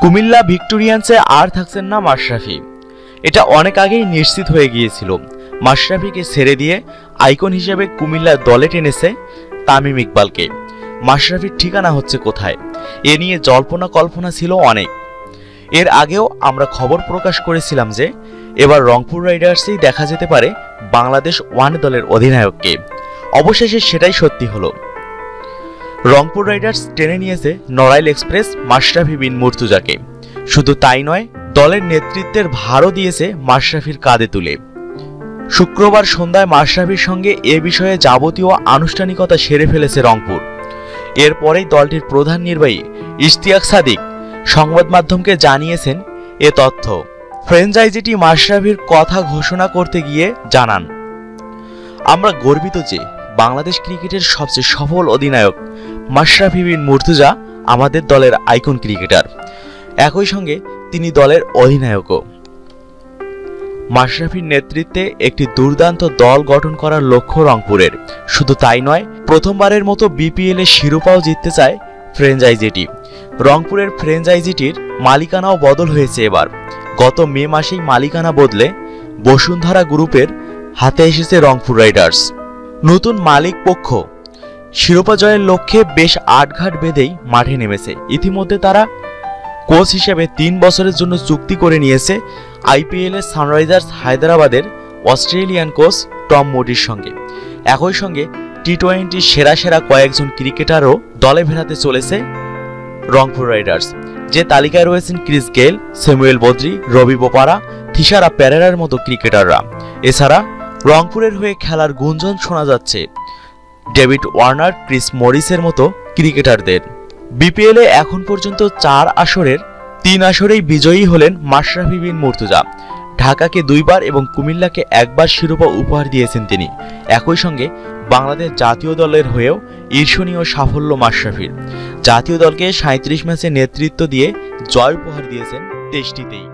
কুমিল্লা ভিক্টোরিয়ান্সে আর থাকছেন না মাশরাফি। এটা অনেক আগেই নিশ্চিত হয়ে গিয়েছিল। মাশরাফিকে ছেড়ে দিয়ে আইকন হিসেবে কুমিল্লা দলে টেনেছে তামিম ইকবালকে। মাশরাফির ঠিকানা হচ্ছে কোথায়? এ নিয়ে জল্পনা কল্পনা ছিল অনেক। এর আগেও আমরা খবর প্রকাশ করেছিলাম যে, এবার রংপুর রাইডার্সেই দেখা যেতে পারে বাংলাদেশ ওয়ান দলের অধিনায়ককে। অবশেষে সেটাই সত্যি হলো। রংপুর রাইডার্স টেনে নিয়েছে নড়াইল এক্সপ্রেস মাশরাফি বিন মুর্তুজাকে। শুধু তাই নয়, দলের নেতৃত্বের ভারও দিয়েছে মাশরাফির কাঁধে তুলে। শুক্রবার সন্ধ্যায় মাশরাফির সঙ্গে এ বিষয়ে যাবতীয় আনুষ্ঠানিকতা সেরে ফেলেছে রংপুর। এরপরেই দলটির প্রধান নির্বাহী ইশতিয়াক সাদিক সংবাদ মাধ্যমকে জানিয়েছেন এ তথ্য। ফ্র্যাঞ্চাইজিটি মাশরাফির কথা ঘোষণা করতে গিয়ে জানান, আমরা গর্বিত যে বাংলাদেশ ক্রিকেটের সবচেয়ে সফল অধিনায়ক মাশরাফি বিন মুর্তুজা আমাদের দলের আইকন ক্রিকেটার। একই সঙ্গে তিনি দলের অধিনায়কও। মাশরাফির নেতৃত্বে একটি দুর্দান্ত দল গঠন করার লক্ষ্য রংপুরের। শুধু তাই নয়, প্রথমবারের মতো বিপিএল শিরোপাও জিততে চায় ফ্র্যাঞ্চাইজিটি রংপুরের ফ্র্যাঞ্চাইজিটির মালিকানাও বদল হয়েছে এবার। গত মে মাসেই মালিকানা বদলে বসুন্ধরা গ্রুপের হাতে এসেছে রংপুর রাইডার্স। নতুন মালিক পক্ষ শিরোপা জয়ের লক্ষ্যে বেশ আটঘাট বেঁধেই মাঠে নেমেছে। ইতিমধ্যে তারা কোচ হিসেবে তিন বছরের জন্য চুক্তি করে নিয়েছে আইপিএল এর সানরাইজার্স হায়দ্রাবাদের অস্ট্রেলিয়ান কোচ টম মোডির সঙ্গে। একই সঙ্গে টি টোয়েন্টির সেরা সেরা কয়েকজন ক্রিকেটারও দলে ভেড়াতে চলেছে রংপুর রাইডার্স। যে তালিকায় রয়েছেন ক্রিস গেল স্যামুয়েল বদ্রি, রবি বোপারা থিসারা প্যারেরার মতো ক্রিকেটাররা। এছাড়া রংপুরের হয়ে খেলার গুঞ্জন শোনা যাচ্ছে। ডেভিড ওয়ার্নার, ক্রিস মরিসের মতো ক্রিকেটারদের। বিপিএলে এখন পর্যন্ত চার আসরের তিন আসরেই বিজয়ী হলেন মাশরাফি বিন মুর্তুজা। ঢাকাকে দুইবার এবং কুমিল্লাকে একবার শিরোপা উপহার দিয়েছেন তিনি। একই সঙ্গে বাংলাদেশ জাতীয় দলের হয়েও ঈর্ষণীয় সাফল্য মাশরাফির। জাতীয় দলকে সাঁত্রিশ ম্যাচে নেতৃত্ব দিয়ে জয় উপহার দিয়েছেন দেশটিতেই।